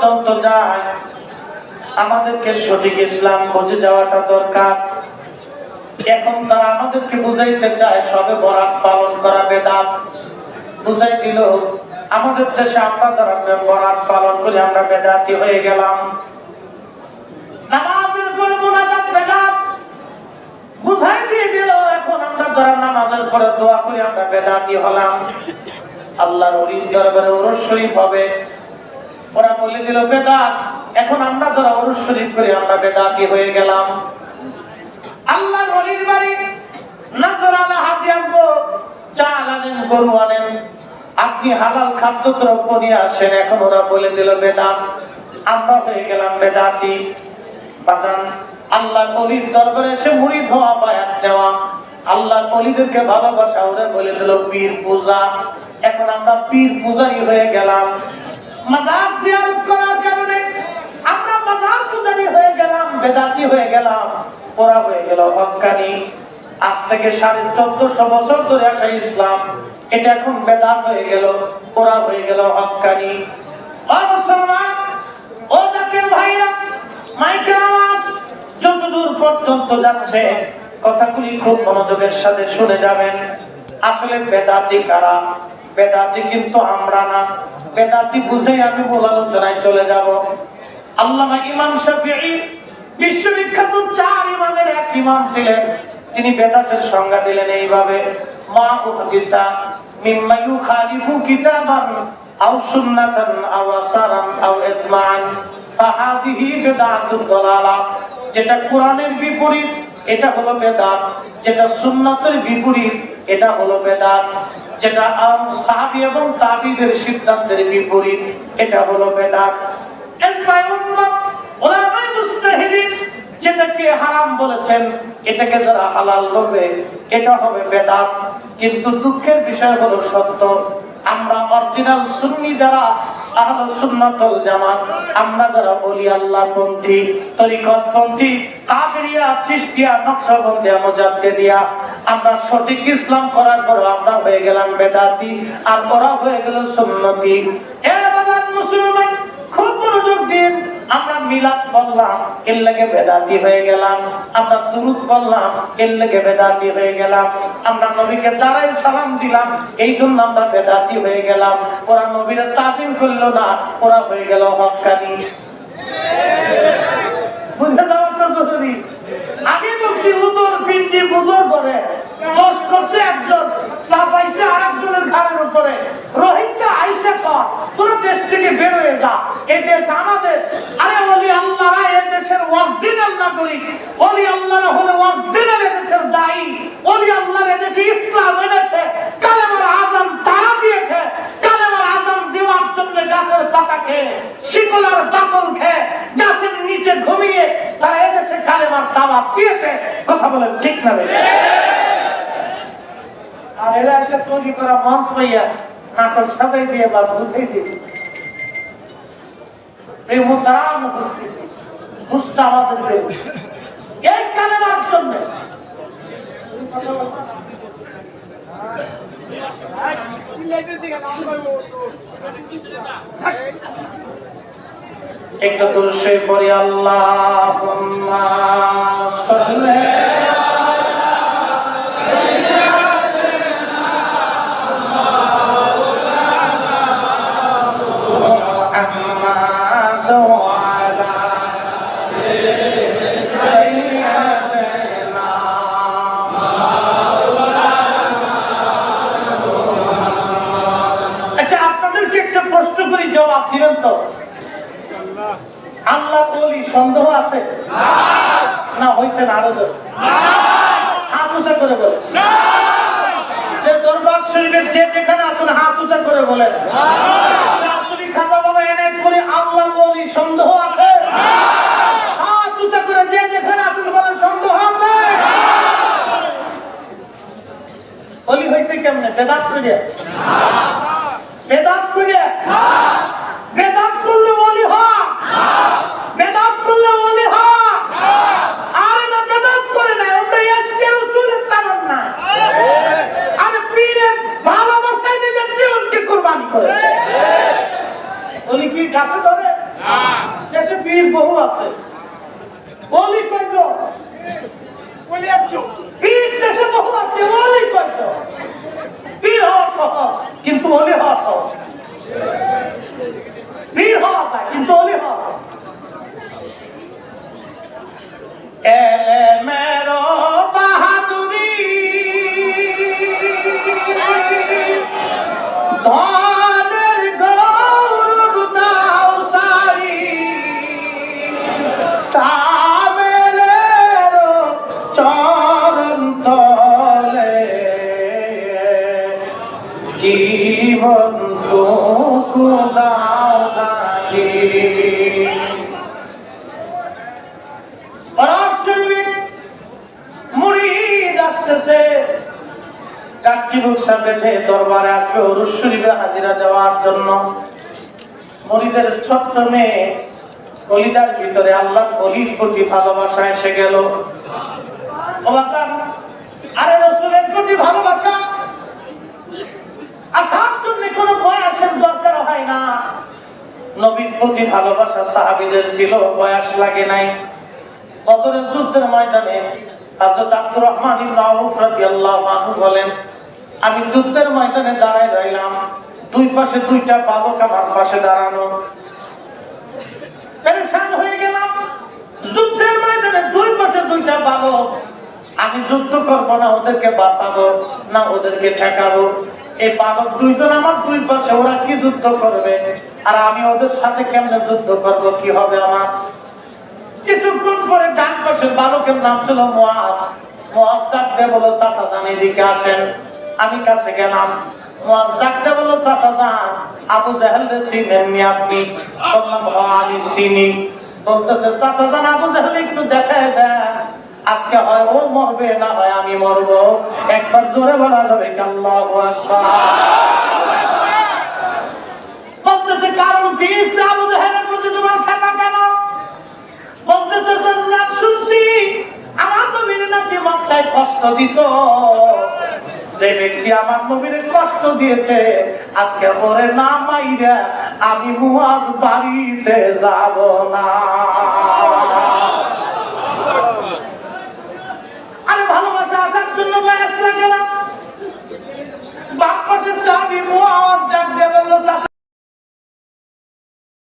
পর্যন্ত যায়। আমাদেরকে সঠিক ইসলাম বুঝে যাওয়াটা দরকার। এখন তারা আমাদেরকে বুঝাইতে চায়, সবে বরাত পালন করা বেদাত। বুঝাই দিল, আমাদের দেশে আমরা যারা বরাত পালন করি আমরা বেদাতি হয়ে গেলাম। নামাজের আল্লাহর অলির দরবারে ওরস হবে। বলে দিল বেদাত এখন আমরা যারা শরীফ করি, আমরা বেদাতি হয়ে গেলাম? আল্লাহর অলির বাড়ি নাসরানা হাতি আনব, চাল আনেন, গরু আনেন। আপনি হালাল খাদ্য দ্রব্য নিয়ে আসেন, এখন ওরা বলে দিল বেদাত আমরা হয়ে গেলাম বেদাতি। বাজান, আল্লাহ কলির দরবারে এসে মুড়ি ধোয়া, বায়াত নেওয়া। আল্লাহ কলিদেরকে ভালোবাসা, ওরা বলে দিল, পীর পূজা, এখন আমরা পীর পূজারি হয়ে গেলাম। মাজার জিয়ারত করার কারণে আমরা মাজার পূজারি হয়ে গেলাম, বেদাতি হয়ে গেলাম ওরা হয়ে গেল হক্কানি আজ থেকে সাড়ে চোদ্দশো বছর ধরে আসা ইসলাম। এটা এখন বেদাত হয়ে গেল ওরা হয়ে গেল হক্কানি ও মুসলমান, ও জাতির ভাইরা, মাইকের আওয়াজ, যতদূর পর্যন্ত যাচ্ছে, কথাগুলি খুব মনোযোগের সাথে শুনে যাবেন। আসলে বেদাতি কারা? বেদাতি কিন্তু আমরা না। বেদাতি বুঝেই আমি আলোচনায় চলে যাব। আল্লামা ইমাম শাফিঈ, বিশ্ববিখ্যাত চার ইমামের এক ইমাম ছিলেন। তিনি বেদাতের সংজ্ঞা দিলেন এইভাবে, মা কিতাবান আও সুন্নাতান আও আসারান আও যেটা কোরআনের বিপরীত, এটা হলো বেদাত। যেটা সুন্নাতের বিপরীত, এটা হলো বেদাত। যেটা সাহাবি এবং তাবিদের সিদ্ধান্তের বিপরীত, এটা হলো বেদাত। যেটাকে হারাম বলেছেন, এটাকে যারা হালাল করবে এটা হবে বেদাত। কিন্তু দুঃখের বিষয় হলো সত্য। আমরা অরিজিনাল সুন্নি যারা, আহলে সুন্নাতুল জামাত, আমরা যারা বলি আল্লাহ পন্থী তরিকত পন্থী কাদেরিয়া চিশতিয়া, নকশবন্দিয়া, মুজাদ্দিদিয়া, আমরা সঠিক ইসলাম করার পর আমরা হয়ে গেলাম বেদাতি, আর ওরা হয়ে গেল সুন্নতি। এ বাজার মুসলমান মনোযোগ দিন। আমরা মিলাদ বললাম এর লেগে বেদাতি হয়ে গেলাম। আমরা দুরুদ বললাম এর লেগে বেদাতি হয়ে গেলাম। আমরা নবীকে দাঁড়াই সালাম দিলাম, এই জন্য আমরা বেদাতি হয়ে গেলাম। ওরা নবীরা তাজিম করল না, ওরা হয়ে গেল হকানি। বুঝতে যাওয়ার তো জরুরি আগে বলছি হুজুর পিন্ডি বুজুর করে দোষ করছে একজন সাফাইছে তোরা দেশ থেকে বের হয়ে যা। এই দেশ আমাদের। আরে বলি আল্লাহরা এই দেশের অরিজিনাল নাগরিক। বলি আল্লাহরা হলে অরিজিনাল দেশের দায়ী। বলি আল্লাহর দেশে ইসলাম এনেছে। কালেমার আজম তারা দিয়েছে। কালেমার আজম দেওয়ার জন্য গাছের পাতা খেয়ে শিকলার বাকল খেয়ে গাছের নিচে ঘুমিয়ে তারা এদেশে কালেমার দাওয়াত দিয়েছে। কথা বলেন ঠিক না আর এরা এসে তৈরি করা মঞ্চ পাইয়া নাটক সাজাই দিয়ে বা বুঝেই দিয়ে এই মুস্তা আমাদের জন্য। একটু তুলসে পড়ি আল্লাহ করি জবাব তো? আল্লাহ বলি সন্দেহ আছে? না। হয়েছে না আরও? হাত উঁচা করে বলে যে দরবার শরীফের যে যেখানে আছেন হাত উঁচা করে বলেন। খাতা বাবা এনে করে আল্লাহ বলি সন্দেহ আছে? হাত উঁচা করে যে যেখানে আছেন বলেন সন্দেহ আছে? বলি হয়েছে কেমনে? বেদাত করে বেদাত করে বেদাত করলে বলি হয় বেদাত করলে বলি হয় আরে না বেদাত করে না ওটা এসকে রসুলের তামার না আরে পীরের ভালোবাসায় নিজের জীবনকে কোরবানি করেছে বলি কি গাছে ধরে দেশে পীর বহু আছে। বলি কইত বলি আসতেছে কাকি বুকসা বেঁধে দরবারে আসবে অরুষ হাজিরা দেওয়ার জন্য মরিদের ছোট্ট মেয়ে কলিদার ভিতরে আল্লাহ অলির প্রতি ভালোবাসা এসে গেল। আরে রসুলের প্রতি ভালোবাসা? আসার জন্য কোনো বয়সের দরকার হয় না। নবীর প্রতি ভালোবাসা সাহাবিদের ছিল, বয়স লাগে নাই। বদরের যুদ্ধের ময়দানে আমি যুদ্ধের ময়দানে দাঁড়ায় রইলাম। দুই পাশে দুইটা বালক আমার পাশে দাঁড়ানো। হয়ে গেলাম। যুদ্ধের ময়দানে দুই পাশে দুইটা বালক। আমি যুদ্ধ করব না, ওদেরকে বাঁচাবো, না ওদেরকে ঠেকাবো। এই বালক দুইজন আমার দুই পাশে, ওরা কি যুদ্ধ করবে? আর আমি ওদের সাথে কেমনে যুদ্ধ করব? কি হবে আমার? পাশের বালকের নাম ছিল মোয়াজ ডাকতে চাচা এদিকে আসেন। আমি কাছে গেলাম। ডাকতে চাচা আবু জাহেল আপনি? বললাম আমি বলতেছে, চাচা আবু জাহেল একটু দেন। আজকে হয় ও মরবে না হয় আমি মরবো। একবার জোরে বলা যাবে আল্লাহু আকবার? বলতেছে, কারণ আবু জাহেলের কষ্ট দিত যে ব্যক্তি আমার নবীর কষ্ট দিয়েছে, আজকে ওরে না মাইরা আমি মুয়াজ বাড়িতে যাব না। আরে ভালোবাসা আসার জন্য বয়স লাগে না আমি মুয়াজ ডাক